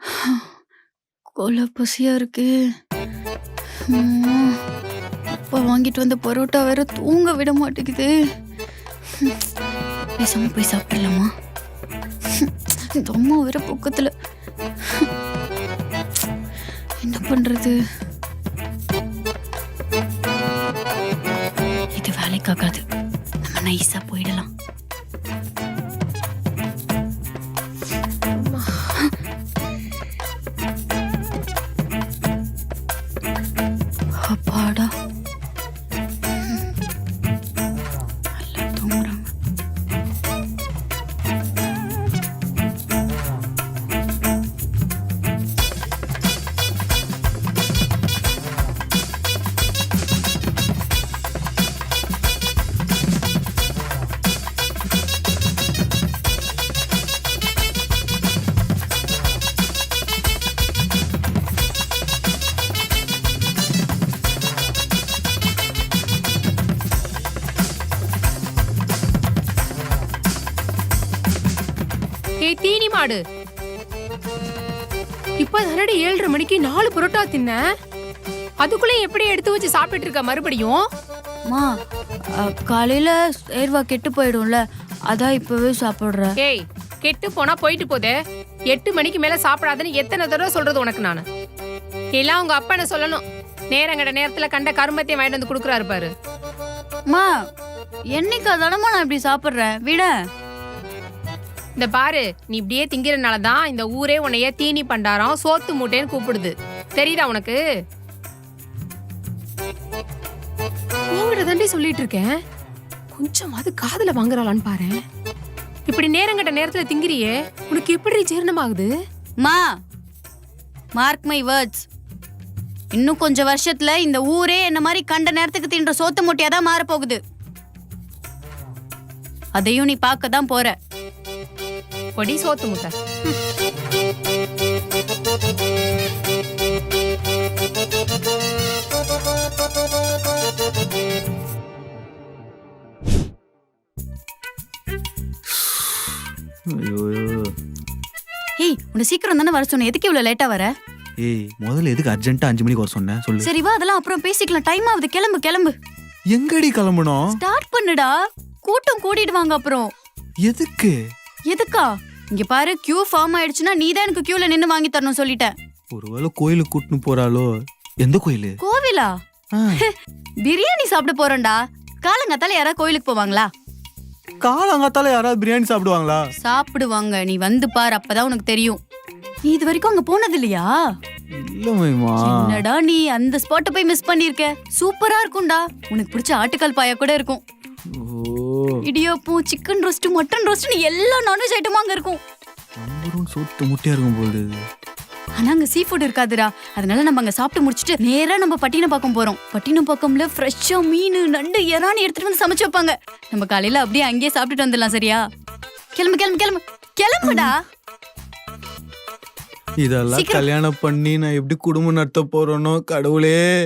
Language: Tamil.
கொலை பசியா இருக்கு. அப்பா வாங்கிட்டு வந்த பரோட்டா வேற தூங்க விட மாட்டேங்குது. பேசாம போய் சாப்பிடலாமா இந்த அம்மா வேற பக்கத்துல. என்ன பண்றது? இது வேலைக்காகாது. நம்ம நைஸா போயிடலாம். ஏய் தீனி மாடு. இப்ப தானடி ஏழரை மணிக்கு நாலு புரோட்டா தின்ன? அதுக்குள்ள எப்படி எடுத்து வச்சு சாப்பிட்டு இருக்க மறுபடியும்? அம்மா அ, காலையில சேர்வா கெட்டு போயிடும்ல அதான் இப்பவே சாப்பிடுறேன் ஏய் கெட்டு போனா போயிட்டு போதே எட்டு மணிக்கு மேல சாப்பிடாதுன்னு எத்தனை தடவை சொல்றது உனக்கு நானு? எல்லாம் உங்க அப்பனை சொல்லணும். நேரங்கட நேரத்துல கண்ட கருமத்தையும் வாங்கிட்டு வந்து கொடுக்குறாரு பாரு. அம்மா என்னைக்கு தானம்மா நான் இப்படி சாப்பிடுறேன்? விட. இந்த பாரு நீ இப்படியே திங்கிறனால தான் இந்த ஊரே உன்னைய தீனி பண்டாரம் சோத்து மூட்டைன்னு கூப்பிடுது. தெரியுதா உனக்கு? உங்ககிட்ட தாண்டி சொல்லிட்டு இருக்கேன். கொஞ்சமாவது காதுல வாங்குறாளான்னு பாரு. இப்படி நேரங்கட்ட நேரத்துல திங்கிறியே உனக்கு எப்படி ஜீரணமாகுது? மா மார்க் மை வேர்ட்ஸ் இன்னும் கொஞ்சம் வருஷத்துல இந்த ஊரே என்ன மாதிரி கண்ட நேரத்துக்கு தின்ற சோத்து மூட்டையா தான் மாறப் போகுது அதையும் நீ பார்க்க தான் போற. பொடி சோத்து முட்டை. ஐயோ. ஏய் உன்னை சீக்கிரம் தானே வர சொன்னேன். எதுக்கு இவ்வளவு லேட்டா வர? ஏய் முதல்ல எதுக்கு அர்ஜென்ட்டா அஞ்சு மணிக்கு வர சொன்னேன் சொல்லு. சரி வா அதெல்லாம் அப்புறம் பேசிக்கலாம். டைம் ஆகுது. கிளம்பு கிளம்பு. எங்கடி கிளம்பணும்? ஸ்டார்ட் பண்ணுடா. கூட்டம் கூட்டிடுவாங்க அப்புறம். எதுக்கு? எதுக்கா? இங்க பாரு கியூ ஃபார்ம் ஆயிடுச்சுன்னா நீ தான் எனக்கு கியூல நின்னு வாங்கி தரணும் சொல்லிட்டேன். ஒருவேளை கோயிலுக்கு கூட்டின்னு போறாளோ? எந்த கோயிலு? கோவிலா? பிரியாணி சாப்பிட போறோம்டா. காலங்காத்தால யாராவது கோயிலுக்கு போவாங்களா? காலங்காத்தால யாராவது பிரியாணி சாப்பிடுவாங்களா? சாப்பிடுவாங்க. நீ வந்து பாரு அப்பதான் உனக்கு தெரியும். நீ இது வரைக்கும் அங்க போனது இல்லையா? என்னடா நீ அந்த ஸ்பாட்டை போய் மிஸ் பண்ணிருக்க சூப்பரா இருக்கும்டா. உனக்கு பிடிச்ச ஆட்டுக்கால் பாயா கூட இருக்கும். Idiyappam chicken roast mutton roast எல்லா நான்வெஜ் ஐட்டமும் அங்க இருக்கும். நம்பரும் சொத்து முட்டையா இருக்கும் போல இது. ஆனா அங்க சீ ஃபுட் இருக்காதுடா. அதனால நம்ம அங்க சாப்பிட்டு முடிச்சிட்டு நேரா நம்ம பட்டினப்பாக்கம் போறோம். பட்டினப்பாக்கம்ல ஃப்ரெஷ்ஷா மீன் நண்டு இறானி எடுத்துட்டு வந்து சமைச்சு வைப்பாங்க. நம்ம காலையில அப்படியே அங்கேயே சாப்பிட்டுட்டு வந்துடலாம் சரியா? கிளம்பு கிளம்பு கிளம்பு. கிளம்புடா. இதெல்லாம். கல்யாணம் பண்ணி நான் எப்படி குடும்பம் நடத்த போறேனோ கடவுளே.